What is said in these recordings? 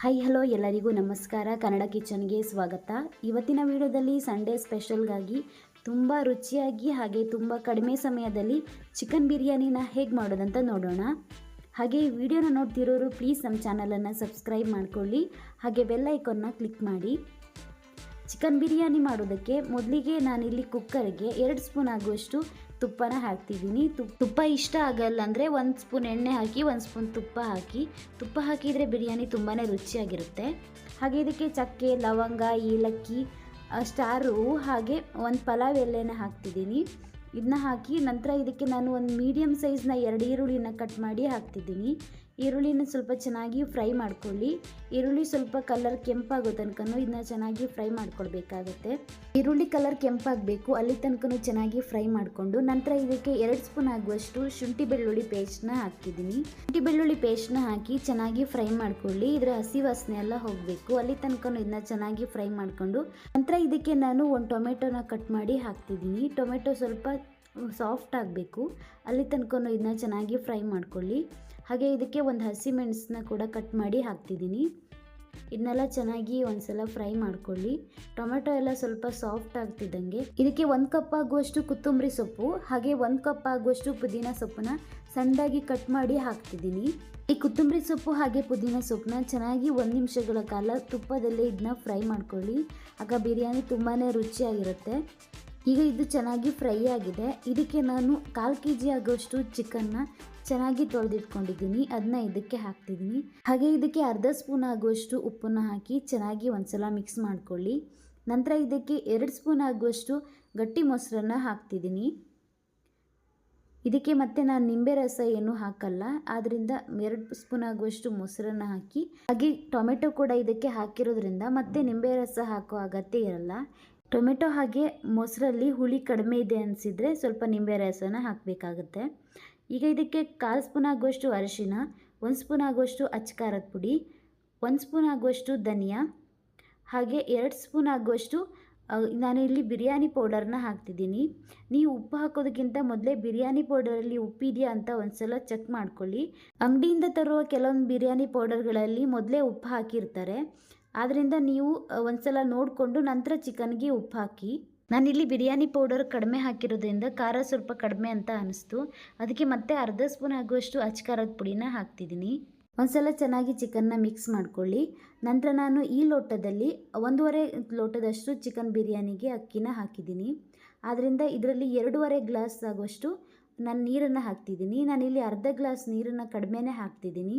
Hi hello ಎಲ್ಲರಿಗೂ ನಮಸ್ಕಾರ. ಕನ್ನಡ ಕಿಚನ್ಗೆ ಸ್ವಾಗತ. ಇವತ್ತಿನ ವಿಡಿಯೋದಲ್ಲಿ ಸಂಡೇ ಸ್ಪೆಷಲ್ಗಾಗಿ ತುಂಬ ರುಚಿಯಾಗಿ ಹಾಗೆ ತುಂಬ ಕಡಿಮೆ ಸಮಯದಲ್ಲಿ ಚಿಕನ್ ಬಿರಿಯಾನಿನ ಹೇಗೆ ಮಾಡೋದಂತ ನೋಡೋಣ. ಹಾಗೆ ಈ ವಿಡಿಯೋನ ನೋಡ್ತಿರೋರು ಪ್ಲೀಸ್ ನಮ್ಮ ಚಾನಲನ್ನು ಸಬ್ಸ್ಕ್ರೈಬ್ ಮಾಡ್ಕೊಳ್ಳಿ. ಹಾಗೆ ಬೆಲ್ ಐಕಾನ್ನ ಕ್ಲಿಕ್ ಮಾಡಿ. ಚಿಕನ್ ಬಿರಿಯಾನಿ ಮಾಡೋದಕ್ಕೆ ಮೊದಲಿಗೆ ನಾನಿಲ್ಲಿ ಕುಕ್ಕರ್ಗೆ ಎರಡು ಸ್ಪೂನ್ ಆಗುವಷ್ಟು ತುಪ್ಪನ ಹಾಕ್ತಿದ್ದೀನಿ. ತುಪ್ಪ ತುಪ್ಪ ಇಷ್ಟ ಆಗಲ್ಲ ಅಂದರೆ ಒಂದು ಸ್ಪೂನ್ ಎಣ್ಣೆ ಹಾಕಿ, ಒಂದು ಸ್ಪೂನ್ ತುಪ್ಪ ಹಾಕಿ. ತುಪ್ಪ ಹಾಕಿದರೆ ಬಿರಿಯಾನಿ ತುಂಬಾ ರುಚಿಯಾಗಿರುತ್ತೆ. ಹಾಗೆ ಇದಕ್ಕೆ ಚಕ್ಕೆ, ಲವಂಗ, ಏಲಕ್ಕಿ ಸ್ಟಾರು ಹಾಗೆ ಒಂದು ಪಲಾವ್ ಎಲೆನ ಹಾಕ್ತಿದ್ದೀನಿ. ಇದನ್ನ ಹಾಕಿ ನಂತರ ಇದಕ್ಕೆ ನಾನು ಒಂದು ಮೀಡಿಯಮ್ ಸೈಜ್ನ ಎರಡು ಈರುಳ್ಳಿನ ಕಟ್ ಮಾಡಿ ಹಾಕ್ತಿದ್ದೀನಿ. ಈರುಳ್ಳಿನ ಸ್ವಲ್ಪ ಚೆನ್ನಾಗಿ ಫ್ರೈ ಮಾಡ್ಕೊಳ್ಳಿ. ಈರುಳ್ಳಿ ಸ್ವಲ್ಪ ಕಲರ್ ಕೆಂಪಾಗೋ ತನಕನೂ ಇದನ್ನ ಚೆನ್ನಾಗಿ ಫ್ರೈ ಮಾಡ್ಕೊಳ್ಬೇಕಾಗತ್ತೆ. ಈರುಳ್ಳಿ ಕಲರ್ ಕೆಂಪಾಗಬೇಕು, ಅಲ್ಲಿ ತನಕನೂ ಚೆನ್ನಾಗಿ ಫ್ರೈ ಮಾಡಿಕೊಂಡು ನಂತರ ಇದಕ್ಕೆ ಎರಡು ಸ್ಪೂನ್ ಆಗುವಷ್ಟು ಶುಂಠಿ ಬೆಳ್ಳುಳ್ಳಿ ಪೇಸ್ಟ್ನ ಹಾಕಿದ್ದೀನಿ. ಶುಂಠಿ ಬೆಳ್ಳುಳ್ಳಿ ಪೇಸ್ಟ್ನ ಹಾಕಿ ಚೆನ್ನಾಗಿ ಫ್ರೈ ಮಾಡ್ಕೊಳ್ಳಿ. ಇದರ ಹಸಿ ವಾಸನೆ ಎಲ್ಲ ಹೋಗಬೇಕು. ಅಲ್ಲಿ ತನಕನೂ ಇದನ್ನ ಚೆನ್ನಾಗಿ ಫ್ರೈ ಮಾಡಿಕೊಂಡು ನಂತರ ಇದಕ್ಕೆ ನಾನು ಒಂದು ಟೊಮೆಟೊನ ಕಟ್ ಮಾಡಿ ಹಾಕ್ತಿದ್ದೀನಿ. ಟೊಮೆಟೊ ಸ್ವಲ್ಪ ಸಾಫ್ಟ್ ಆಗಬೇಕು. ಅಲ್ಲಿ ತನಕನೂ ಇದನ್ನ ಚೆನ್ನಾಗಿ ಫ್ರೈ ಮಾಡ್ಕೊಳ್ಳಿ. ಹಾಗೆ ಇದಕ್ಕೆ ಒಂದು ಹಸಿ ಮೆಣಸನ್ನ ಕೂಡ ಕಟ್ ಮಾಡಿ ಹಾಕ್ತಿದ್ದೀನಿ. ಇದನ್ನೆಲ್ಲ ಚೆನ್ನಾಗಿ ಒಂದ್ಸಲ ಫ್ರೈ ಮಾಡ್ಕೊಳ್ಳಿ. ಟೊಮೆಟೊ ಎಲ್ಲ ಸ್ವಲ್ಪ ಸಾಫ್ಟ್ ಆಗ್ತಿದ್ದಂಗೆ. ಇದಕ್ಕೆ ಒಂದು ಕಪ್ ಆಗುವಷ್ಟು ಕೊತ್ತಂಬರಿ ಸೊಪ್ಪು, ಹಾಗೆ ಒಂದು ಕಪ್ ಆಗುವಷ್ಟು ಪುದೀನ ಸೊಪ್ಪನ್ನ ಸಣ್ಣದಾಗಿ ಕಟ್ ಮಾಡಿ ಹಾಕ್ತಿದ್ದೀನಿ. ಈ ಕೊತ್ತಂಬರಿ ಸೊಪ್ಪು ಹಾಗೆ ಪುದೀನ ಸೊಪ್ಪನ್ನ ಚೆನ್ನಾಗಿ ಒಂದು ನಿಮಿಷಗಳ ಕಾಲ ತುಪ್ಪದಲ್ಲೇ ಇದನ್ನ ಫ್ರೈ ಮಾಡ್ಕೊಳ್ಳಿ. ಆಗ ಬಿರಿಯಾನಿ ತುಂಬಾ ರುಚಿಯಾಗಿರುತ್ತೆ. ಈಗ ಇದು ಚೆನ್ನಾಗಿ ಫ್ರೈ ಆಗಿದೆ. ಇದಕ್ಕೆ ನಾನು ಕಾಲು ಕೆ ಜಿ ಆಗೋಷ್ಟು ಚಿಕನ್ನ ಚೆನ್ನಾಗಿ ತೊಳೆದಿಟ್ಕೊಂಡಿದ್ದೀನಿ. ಅದನ್ನ ಇದಕ್ಕೆ ಹಾಕ್ತಿದ್ದೀನಿ. ಹಾಗೆ ಇದಕ್ಕೆ ಅರ್ಧ ಸ್ಪೂನ್ ಆಗುವಷ್ಟು ಉಪ್ಪನ್ನು ಹಾಕಿ ಚೆನ್ನಾಗಿ ಒಂದ್ಸಲ ಮಿಕ್ಸ್ ಮಾಡ್ಕೊಳ್ಳಿ. ನಂತರ ಇದಕ್ಕೆ ಎರಡು ಸ್ಪೂನ್ ಆಗುವಷ್ಟು ಗಟ್ಟಿ ಮೊಸರನ್ನು ಹಾಕ್ತಿದ್ದೀನಿ. ಇದಕ್ಕೆ ಮತ್ತೆ ನಾನು ನಿಂಬೆ ರಸ ಏನು ಹಾಕಲ್ಲ. ಆದ್ದರಿಂದ ಎರಡು ಸ್ಪೂನ್ ಆಗುವಷ್ಟು ಮೊಸರನ್ನ ಹಾಕಿ, ಹಾಗೆ ಟೊಮೆಟೊ ಕೂಡ ಇದಕ್ಕೆ ಹಾಕಿರೋದ್ರಿಂದ ಮತ್ತೆ ನಿಂಬೆ ರಸ ಹಾಕೋ ಅಗತ್ಯ ಇರಲ್ಲ. ಟೊಮೆಟೊ ಹಾಗೆ ಮೊಸರಲ್ಲಿ ಹುಳಿ ಕಡಿಮೆ ಇದೆ ಅನಿಸಿದರೆ ಸ್ವಲ್ಪ ನಿಂಬೆ ರಸನ ಹಾಕಬೇಕಾಗುತ್ತೆ. ಈಗ ಇದಕ್ಕೆ ಕಾಲು ಸ್ಪೂನ್ ಆಗುವಷ್ಟು ಅರಿಶಿನ, ಒಂದು ಸ್ಪೂನ್ ಆಗುವಷ್ಟು ಅಚ್ಚಕಾರದ ಪುಡಿ, ಒಂದು ಸ್ಪೂನ್ ಆಗುವಷ್ಟು ಧನಿಯಾ, ಹಾಗೆ ಎರಡು ಸ್ಪೂನ್ ಆಗುವಷ್ಟು ನಾನು ಇಲ್ಲಿ ಬಿರಿಯಾನಿ ಪೌಡರ್ನ ಹಾಕ್ತಿದ್ದೀನಿ. ನೀವು ಉಪ್ಪು ಹಾಕೋದಕ್ಕಿಂತ ಮೊದಲೇ ಬಿರಿಯಾನಿ ಪೌಡರಲ್ಲಿ ಉಪ್ಪಿದೆಯಾ ಅಂತ ಒಂದ್ಸಲ ಚೆಕ್ ಮಾಡ್ಕೊಳ್ಳಿ. ಅಂಗಡಿಯಿಂದ ತರುವ ಕೆಲವೊಂದು ಬಿರಿಯಾನಿ ಪೌಡರ್ಗಳಲ್ಲಿ ಮೊದಲೇ ಉಪ್ಪು ಹಾಕಿರ್ತಾರೆ. ಆದ್ದರಿಂದ ನೀವು ಒಂದ್ಸಲ ನೋಡಿಕೊಂಡು ನಂತರ ಚಿಕನ್ಗೆ ಉಪ್ಪು ಹಾಕಿ ನಾನಿಲ್ಲಿ ಬಿರಿಯಾನಿ ಪೌಡರ್ ಕಡಿಮೆ ಹಾಕಿರೋದ್ರಿಂದ ಖಾರ ಸ್ವಲ್ಪ ಕಡಿಮೆ ಅಂತ ಅನಿಸ್ತು. ಅದಕ್ಕೆ ಮತ್ತೆ ಅರ್ಧ ಸ್ಪೂನ್ ಆಗುವಷ್ಟು ಅಚ್ಕಾರದ ಪುಡಿನ ಹಾಕ್ತಿದ್ದೀನಿ. ಒಂದ್ಸಲ ಚೆನ್ನಾಗಿ ಚಿಕನ್ನ ಮಿಕ್ಸ್ ಮಾಡ್ಕೊಳ್ಳಿ. ನಂತರ ನಾನು ಈ ಲೋಟದಲ್ಲಿ, ಒಂದೂವರೆ ಲೋಟದಷ್ಟು ಚಿಕನ್ ಬಿರಿಯಾನಿಗೆ ಅಕ್ಕಿನ ಹಾಕಿದ್ದೀನಿ. ಆದ್ದರಿಂದ ಇದರಲ್ಲಿ ಎರಡೂವರೆ ಗ್ಲಾಸ್ ಆಗುವಷ್ಟು ನಾನು ನೀರನ್ನು ಹಾಕ್ತಿದ್ದೀನಿ. ನಾನಿಲ್ಲಿ ಅರ್ಧ ಗ್ಲಾಸ್ ನೀರನ್ನು ಕಡಿಮೆನೇ ಹಾಕ್ತಿದ್ದೀನಿ.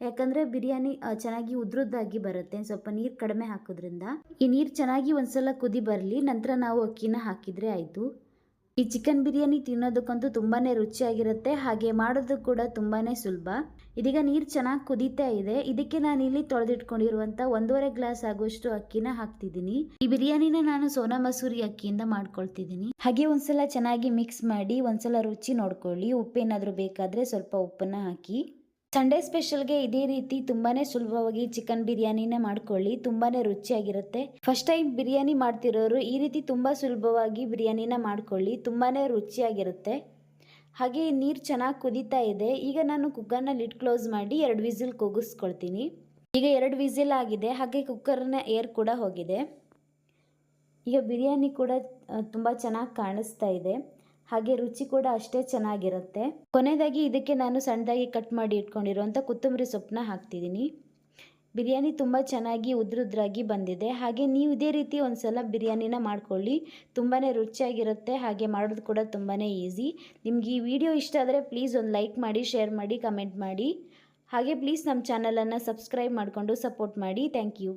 ಯಾಕಂದರೆ ಬಿರಿಯಾನಿ ಚೆನ್ನಾಗಿ ಉದ್ರುದ್ದಾಗಿ ಬರುತ್ತೆ. ಸ್ವಲ್ಪ ನೀರು ಕಡಿಮೆ ಹಾಕೋದ್ರಿಂದ. ಈ ನೀರು ಚೆನ್ನಾಗಿ ಒಂದ್ಸಲ ಕುದಿ ಬರಲಿ, ನಂತರ ನಾವು ಅಕ್ಕಿನ ಹಾಕಿದರೆ ಆಯಿತು. ಈ ಚಿಕನ್ ಬಿರಿಯಾನಿ ತಿನ್ನೋದಕ್ಕಂತೂ ತುಂಬಾ ರುಚಿಯಾಗಿರುತ್ತೆ, ಹಾಗೆ ಮಾಡೋದು ಕೂಡ ತುಂಬಾ ಸುಲಭ. ಇದೀಗ ನೀರು ಚೆನ್ನಾಗಿ ಕುದೀತಾ ಇದೆ. ಇದಕ್ಕೆ ನಾನು ಇಲ್ಲಿ ತೊಳೆದಿಟ್ಕೊಂಡಿರುವಂಥ ಒಂದೂವರೆ ಗ್ಲಾಸ್ ಆಗುವಷ್ಟು ಅಕ್ಕಿನ ಹಾಕ್ತಿದ್ದೀನಿ. ಈ ಬಿರಿಯಾನಿನ ನಾನು ಸೋನಾ ಮಸೂರಿ ಅಕ್ಕಿಯಿಂದ ಮಾಡ್ಕೊಳ್ತಿದ್ದೀನಿ. ಹಾಗೆ ಒಂದ್ಸಲ ಚೆನ್ನಾಗಿ ಮಿಕ್ಸ್ ಮಾಡಿ ಒಂದ್ಸಲ ರುಚಿ ನೋಡ್ಕೊಳ್ಳಿ. ಉಪ್ಪೇನಾದರೂ ಬೇಕಾದರೆ ಸ್ವಲ್ಪ ಉಪ್ಪನ್ನ ಹಾಕಿ. ಸಂಡೇ ಸ್ಪೆಷಲ್ಗೆ ಇದೇ ರೀತಿ ತುಂಬಾನೇ ಸುಲಭವಾಗಿ ಚಿಕನ್ ಬಿರಿಯಾನಿನೇ ಮಾಡ್ಕೊಳ್ಳಿ, ತುಂಬಾನೇ ರುಚಿಯಾಗಿರುತ್ತೆ. ಫಸ್ಟ್ ಟೈಮ್ ಬಿರಿಯಾನಿ ಮಾಡ್ತಿರೋರು ಈ ರೀತಿ ತುಂಬ ಸುಲಭವಾಗಿ ಬಿರಿಯಾನಿನ ಮಾಡ್ಕೊಳ್ಳಿ, ತುಂಬಾನೇ ರುಚಿಯಾಗಿರುತ್ತೆ. ಹಾಗೆ ನೀರು ಚೆನ್ನಾಗಿ ಕುದೀತಾ ಇದೆ. ಈಗ ನಾನು ಕುಕ್ಕರ್ನ ಲಿಡ್ ಕ್ಲೋಸ್ ಮಾಡಿ ಎರಡು ವಿಸಿಲ್ ಕೂಗಿಸ್ಕೊಳ್ತೀನಿ ಈಗ ಎರಡು ವಿಸಿಲ್ ಆಗಿದೆ, ಹಾಗೆ ಕುಕ್ಕರ್ನ ಏರ್ ಕೂಡ ಹೋಗಿದೆ. ಈಗ ಬಿರಿಯಾನಿ ಕೂಡ ತುಂಬ ಚೆನ್ನಾಗಿ ಕಾಣಿಸ್ತಾ ಇದೆ. ಹಾಗೆ ರುಚಿ ಕೂಡ ಅಷ್ಟೇ ಚೆನ್ನಾಗಿರುತ್ತೆ. ಕೊನೆಯದಾಗಿ ಇದಕ್ಕೆ ನಾನು ಸಣ್ಣದಾಗಿ ಕಟ್ ಮಾಡಿ ಇಟ್ಕೊಂಡಿರುವಂಥ ಕೊತ್ತಂಬರಿ ಸೊಪ್ಪನ್ನ ಹಾಕ್ತಿದ್ದೀನಿ. ಬಿರಿಯಾನಿ ತುಂಬ ಚೆನ್ನಾಗಿ ಉದ್ರುದ್ರಾಗಿ ಬಂದಿದೆ. ಹಾಗೆ ನೀವು ಇದೇ ರೀತಿ ಒಂದು ಸಲ ಬಿರಿಯಾನಿನ ಮಾಡ್ಕೊಳ್ಳಿ. ತುಂಬಾ ರುಚಿಯಾಗಿರುತ್ತೆ. ಹಾಗೆ ಮಾಡೋದು ಕೂಡ ತುಂಬಾ ಈಸಿ ನಿಮಗೆ ಈ ವಿಡಿಯೋ ಇಷ್ಟ ಆದರೆ ಪ್ಲೀಸ್ ಒಂದು ಲೈಕ್ ಮಾಡಿ ಶೇರ್ ಮಾಡಿ ಕಮೆಂಟ್ ಮಾಡಿ. ಹಾಗೆ ಪ್ಲೀಸ್ ನಮ್ಮ ಚಾನಲನ್ನು ಸಬ್ಸ್ಕ್ರೈಬ್ ಮಾಡಿಕೊಂಡು ಸಪೋರ್ಟ್ ಮಾಡಿ. Thank you